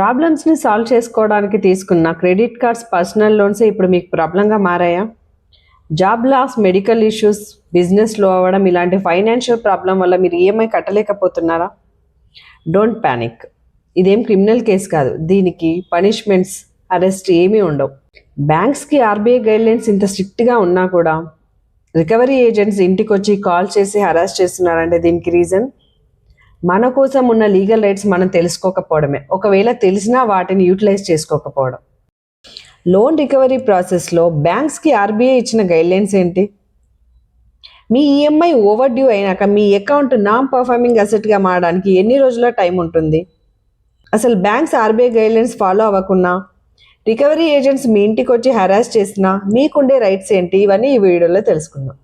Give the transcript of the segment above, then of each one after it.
ప్రాబ్లమ్స్ని సాల్వ్ చేసుకోవడానికి తీసుకున్న క్రెడిట్ కార్డ్స్ పర్సనల్ లోన్సే ఇప్పుడు మీకు ప్రాబ్లంగా మారాయా? జాబ్ లాస్ మెడికల్ ఇష్యూస్ బిజినెస్లో అవ్వడం ఇలాంటి ఫైనాన్షియల్ ప్రాబ్లం వల్ల మీరు ఈఎంఐ కట్టలేకపోతున్నారా? డోంట్ ప్యానిక్ ఇదేం క్రిమినల్ కేసు కాదు. దీనికి పనిష్మెంట్స్ అరెస్ట్ ఏమీ ఉండవు. బ్యాంక్స్కి ఆర్బీఐ గైడ్లైన్స్ ఇంత స్ట్రిక్ట్గా ఉన్నా కూడా రికవరీ ఏజెంట్స్ ఇంటికి వచ్చి కాల్ చేసి హరాస్ చేస్తున్నారంటే దీనికి రీజన్ మన కోసం ఉన్న లీగల్ రైట్స్ మనం తెలుసుకోకపోవడమే. ఒకవేళ తెలిసినా వాటిని యూటిలైజ్ చేసుకోకపోవడం. లోన్ రికవరీ ప్రాసెస్లో బ్యాంక్స్కి ఆర్బీఐ ఇచ్చిన గైడ్లైన్స్ ఏంటి? మీ ఈఎంఐ ఓవర్ డ్యూ అయినాక మీ అకౌంట్ నాన్ పర్ఫార్మింగ్ అసెట్గా మారడానికి ఎన్ని రోజుల టైం ఉంటుంది? అసలు బ్యాంక్స్ ఆర్బీఐ గైడ్లైన్స్ ఫాలో అవ్వకున్నా రికవరీ ఏజెంట్స్ మీ ఇంటికి వచ్చి హరాస్ చేసినా మీకుండే రైట్స్ ఏంటి? ఇవన్నీ ఈ వీడియోలో తెలుసుకుందాం.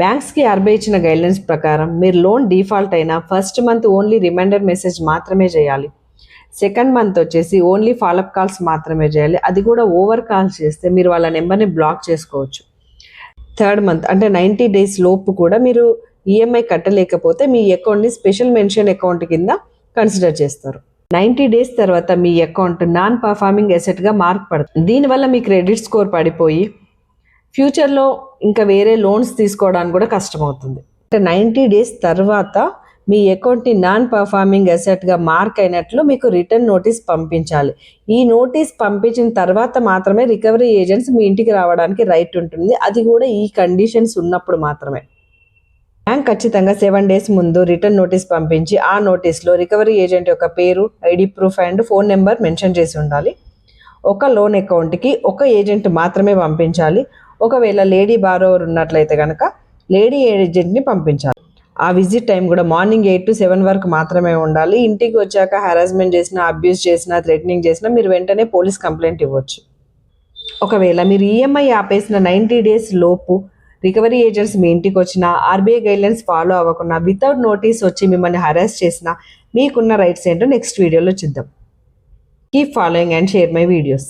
బ్యాంక్స్కి ఆర్బీఐ ఇచ్చిన గైడ్లైన్స్ ప్రకారం మీరు లోన్ డిఫాల్ట్ అయినా first month only reminder message మాత్రమే చేయాలి. సెకండ్ మంత్ వచ్చేసి ఓన్లీ ఫాలోఅప్ కాల్స్ మాత్రమే చేయాలి. అది కూడా ఓవర్ కాల్స్ చేస్తే మీరు వాళ్ళ నెంబర్ని బ్లాక్ చేసుకోవచ్చు. థర్డ్ మంత్ అంటే నైంటీ డేస్ లోపు కూడా మీరు ఈఎంఐ కట్టలేకపోతే మీ అకౌంట్ని స్పెషల్ మెన్షన్ అకౌంట్ కింద కన్సిడర్ చేస్తారు. నైంటీ డేస్ తర్వాత మీ అకౌంట్ నాన్ పర్ఫార్మింగ్ ఎసెట్గా మార్క్ పడుతుంది. దీనివల్ల మీ క్రెడిట్ స్కోర్ పడిపోయి ఫ్యూచర్లో ఇంకా వేరే లోన్స్ తీసుకోవడానికి కూడా కష్టమవుతుంది. అంటే నైంటీ డేస్ తర్వాత మీ అకౌంట్ని నాన్ పర్ఫార్మింగ్ అసెట్గా మార్క్ అయినట్లు మీకు రిటర్న్ నోటీస్ పంపించాలి. ఈ నోటీస్ పంపించిన తర్వాత మాత్రమే రికవరీ ఏజెంట్స్ మీ ఇంటికి రావడానికి రైట్ ఉంటుంది. అది కూడా ఈ కండిషన్స్ ఉన్నప్పుడు మాత్రమే. బ్యాంక్ ఖచ్చితంగా సెవెన్ డేస్ ముందు రిటర్న్ నోటీస్ పంపించి ఆ నోటీస్లో రికవరీ ఏజెంట్ యొక్క పేరు ID proof and phone number mention చేసి ఉండాలి. ఒక లోన్ అకౌంట్కి ఒక ఏజెంట్ మాత్రమే పంపించాలి. ఒకవేళ లేడీ బారోవర్ ఉన్నట్లయితే కనుక లేడీ ఏజెంట్ని పంపించాలి. ఆ విజిట్ టైం కూడా మార్నింగ్ ఎయిట్ టు సెవెన్ వరకు మాత్రమే ఉండాలి. ఇంటికి వచ్చాక హరాస్మెంట్ చేసినా అబ్యూస్ చేసినా థ్రెటనింగ్ చేసినా మీరు వెంటనే పోలీస్ కంప్లైంట్ ఇవ్వచ్చు. ఒకవేళ మీరు ఈఎంఐ ఆపేసిన నైంటీ డేస్ లోపు రికవరీ ఏజెంట్స్ మీ ఇంటికి వచ్చినా ఆర్బీఐ గైడ్లైన్స్ ఫాలో అవ్వకుండా వితౌట్ నోటీస్ వచ్చి మిమ్మల్ని హరాస్ చేసినా మీకున్న రైట్స్ ఏంటో నెక్స్ట్ వీడియోలో చూద్దాం. Keep following and share my videos.